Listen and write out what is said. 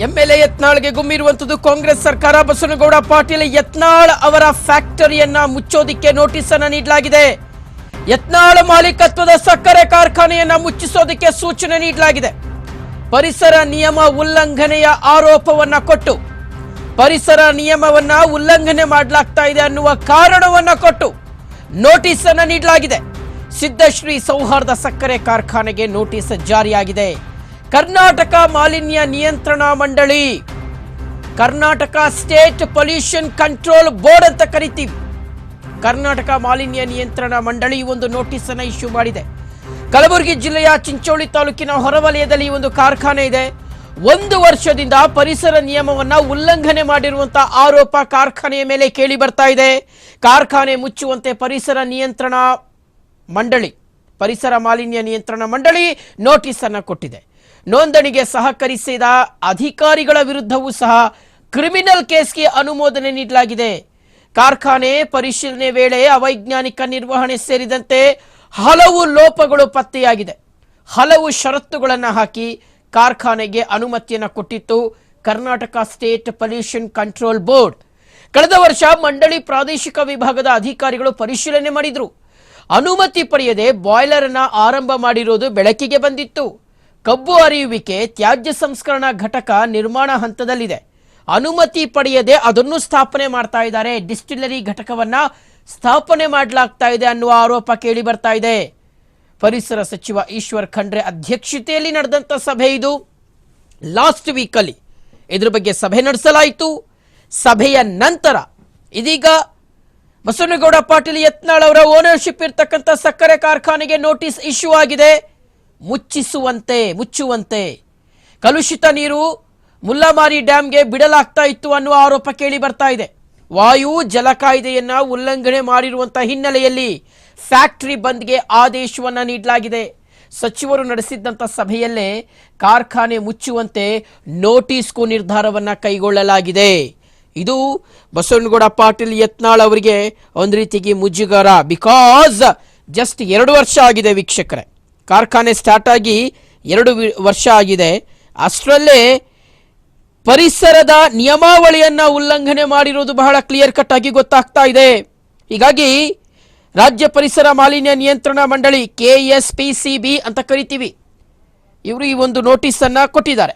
MLA ಯತ್ನಾಳ್ಗೆ ಗುಮ್ಮಿರುವಂತದ್ದು Congress ಸರ್ಕಾರ. ಬಸವನಗೌಡ ಪಾಟೀಲ್ ಯತ್ನಾಳ್ ಅವರ ಫ್ಯಾಕ್ಟರಿಯನ್ನ ಮುಚ್ಚೋದಿಕ್ಕೆ notice ಅನ್ನ ನೀಡಲಾಗಿದೆ. ಯತ್ನಾಳ್ ಮಾಲೀಕತ್ವದ ಸಕ್ಕರೆ ಕಾರ್ಖಾನೆಯನ್ನ ಮುಚ್ಚಿಸೋದಕ್ಕೆ ಸೂಚನೆ ನೀಡಲಾಗಿದೆ. ಪರಿಸರ ನಿಯಮ ಉಲ್ಲಂಘನೆಯ ಆರೋಪವನ್ನ ಕೊಟ್ಟು. ಪರಿಸರ ನಿಯಮವನ್ನ ಉಲ್ಲಂಘನೆ ಮಾಡಲಾಗ್ತಾ ಇದೆ ಅನ್ನುವ ಕಾರಣವನ್ನ ಕೊಟ್ಟು ನೋಟಿಸ್ ಅನ್ನ ನೀಡಲಾಗಿದೆ. ಸಿದ್ದಶ್ರೀ ಸೌಹಾರ್ದ ಸಕ್ಕರೆ ಕಾರ್ಖಾನೆಗೆ ನೋಟಿಸ್ ಜಾರಿಯಾಗಿದೆ. ಕರ್ನಾಟಕ ಮಾಲಿನ್ಯ ನಿಯಂತ್ರಣ ಮಂಡಳಿ. Karnataka state pollution control board ಅಂತ ಕರಿತೀವಿ. ಕರ್ನಾಟಕ ಮಾಲಿನ್ಯ ನಿಯಂತ್ರಣ ಮಂಡಳಿ ಒಂದು ನೋಟಿಸ್ ಅನ್ನು ಇಶ್ಯೂ ಮಾಡಿದೆ. ಕಲಬುರಗಿ ಜಿಲ್ಲೆಯ ಚಿಂಚೋಳಿ ತಾಲೂಕಿನ ಹೊರವಲಯದಲ್ಲಿ ಒಂದು ಕಾರ್ಖಾನೆ ಇದೆ. ಒಂದು ವರ್ಷದಿಂದ ಪರಿಸರ ನಿಯಮವನ್ನ ಉಲ್ಲಂಘನೆ ಮಾಡಿರುವಂತಹ ಆರೋಪ ಕಾರ್ಖಾನೆಯ ಮೇಲೆ ಕೇಳಿ ಬರ್ತಾ ಇದೆ. ಕಾರ್ಖಾನೆ ಮುಚ್ಚುವಂತೆ ಪರಿಸರ ನಿಯಂತ್ರಣ ಮಂಡಳಿ, ಪರಿಸರ ಮಾಲಿನ್ಯ ನಿಯಂತ್ರಣ ಮಂಡಳಿ ನೋಟಿಸ್ ಅನ್ನು ಕೊಟ್ಟಿದೆ. ನೋಂದಣಿಗೆ ಸಹಕರಿಸಿದ ಅಧಿಕಾರಿಗಳ ವಿರುದ್ಧವೂ ಸಹ ಕ್ರಿಮಿನಲ್ ಕೇಸ್ಗೆ ಅನುಮೋದನೆ ನೀಡಲಾಗಿದೆ. ಕಾರ್ಖಾನೆ ಪರಿಶೀಲನೆ ವೇಳೆ ಅವೈಜ್ಞಾನಿಕ ನಿರ್ವಹಣೆ ಸೇರಿದಂತೆ ಹಲವು ಲೋಪಗಳು ಪತ್ತೆಯಾಗಿದೆ. ಹಲವು ಷರತ್ತುಗಳನ್ನು ಹಾಕಿ ಕಾರ್ಖಾನೆಗೆ ಅನುಮತಿಯನ್ನು ಕೊಟ್ಟಿತ್ತು Karnataka state pollution control board. ಕಳೆದ ವರ್ಷ ಮಂಡಳಿ ಪ್ರಾದೇಶಿಕ ವಿಭಾಗದ ಅಧಿಕಾರಿಗಳು ಪರಿಶೀಲನೆ ಮಾಡಿದ್ರು. ಅನುಮತಿ ಪಡೆಯದೆ ಬಾಯ್ಲರ್ ಅನ್ನ ಆರಂಭ ಮಾಡಿರೋದು ಬೆಳಕಿಗೆ ಬಂದಿತ್ತು. ಕಬ್ಬು ಅರಿಯುವಿಕೆ ತ್ಯಾಜ್ಯ ಸಂಸ್ಕರಣಾ ಘಟಕ ನಿರ್ಮಾಣ ಹಂತದಲ್ಲಿದೆ. ಅನುಮತಿ ಪಡೆಯದೆ ಅದನ್ನು ಸ್ಥಾಪನೆ ಮಾಡ್ತಾ ಇದ್ದಾರೆ. ಡಿಸ್ಟಿಲರಿ ಘಟಕವನ್ನ ಸ್ಥಾಪನೆ ಮಾಡಲಾಗ್ತಾ ಇದೆ ಅನ್ನುವ ಆರೋಪ ಕೇಳಿ ಬರ್ತಾ ಇದೆ. ಪರಿಸರ ಸಚಿವ ಈಶ್ವರ್ ಖಂಡ್ರೆ ಅಧ್ಯಕ್ಷತೆಯಲ್ಲಿ ನಡೆದಂತ ಸಭೆ ಇದು. ಲಾಸ್ಟ್ ವೀಕಲ್ಲಿ ಇದ್ರ ಬಗ್ಗೆ ಸಭೆ ನಡೆಸಲಾಯಿತು. ಸಭೆಯ ನಂತರ ಇದೀಗ ಬಸವನಗೌಡ ಪಾಟೀಲ್ ಯತ್ನಾಳ್ ಅವರ ಓನರ್ಶಿಪ್ ಇರ್ತಕ್ಕಂಥ ಸಕ್ಕರೆ ಕಾರ್ಖಾನೆಗೆ ನೋಟಿಸ್ ಇಶ್ಯೂ ಆಗಿದೆ. ಮುಚ್ಚಿಸುವಂತೆ, ಮುಚ್ಚುವಂತೆ. ಕಲುಷಿತ ನೀರು ಮುಲ್ಲಮಾರಿ ಡ್ಯಾಮ್ಗೆ ಬಿಡಲಾಗ್ತಾ ಇತ್ತು ಅನ್ನುವ ಆರೋಪ ಕೇಳಿ ಬರ್ತಾ ಇದೆ. ವಾಯು, ಜಲ ಕಾಯ್ದೆಯನ್ನ ಉಲ್ಲಂಘನೆ ಮಾಡಿರುವಂತಹ ಹಿನ್ನೆಲೆಯಲ್ಲಿ ಫ್ಯಾಕ್ಟರಿ ಬಂದ್ಗೆ ಆದೇಶವನ್ನ ನೀಡಲಾಗಿದೆ. ಸಚಿವರು ನಡೆಸಿದ್ದಂಥ ಸಭೆಯಲ್ಲೇ ಕಾರ್ಖಾನೆ ಮುಚ್ಚುವಂತೆ ನೋಟಿಸ್ಗೂ ನಿರ್ಧಾರವನ್ನ ಕೈಗೊಳ್ಳಲಾಗಿದೆ. ಇದು ಬಸವನಗೌಡ ಪಾಟೀಲ್ ಯತ್ನಾಳ್ ಅವರಿಗೆ ಒಂದು ರೀತಿಗೆ ಮುಜುಗರ. ಬಿಕಾಸ್ ಜಸ್ಟ್ ಎರಡು ವರ್ಷ ಆಗಿದೆ ವೀಕ್ಷಕರೇ. ಕಾರ್ಖಾನೆ ಸ್ಟಾರ್ಟ್ ಆಗಿ ಎರಡು ವರ್ಷ ಆಗಿದೆ. ಅಷ್ಟರಲ್ಲೇ ಪರಿಸರದ ನಿಯಮಾವಳಿಯನ್ನ ಉಲ್ಲಂಘನೆ ಮಾಡಿರೋದು ಬಹಳ ಕ್ಲಿಯರ್ ಕಟ್ ಆಗಿ ಗೊತ್ತಾಗ್ತಾ ಇದೆ. ಹೀಗಾಗಿ ರಾಜ್ಯ ಪರಿಸರ ಮಾಲಿನ್ಯ ನಿಯಂತ್ರಣ ಮಂಡಳಿ K S P C B ಅಂತ ಕರಿತೀವಿ. ಇವರು ಈ ಒಂದು ನೋಟಿಸನ್ನು ಕೊಟ್ಟಿದ್ದಾರೆ.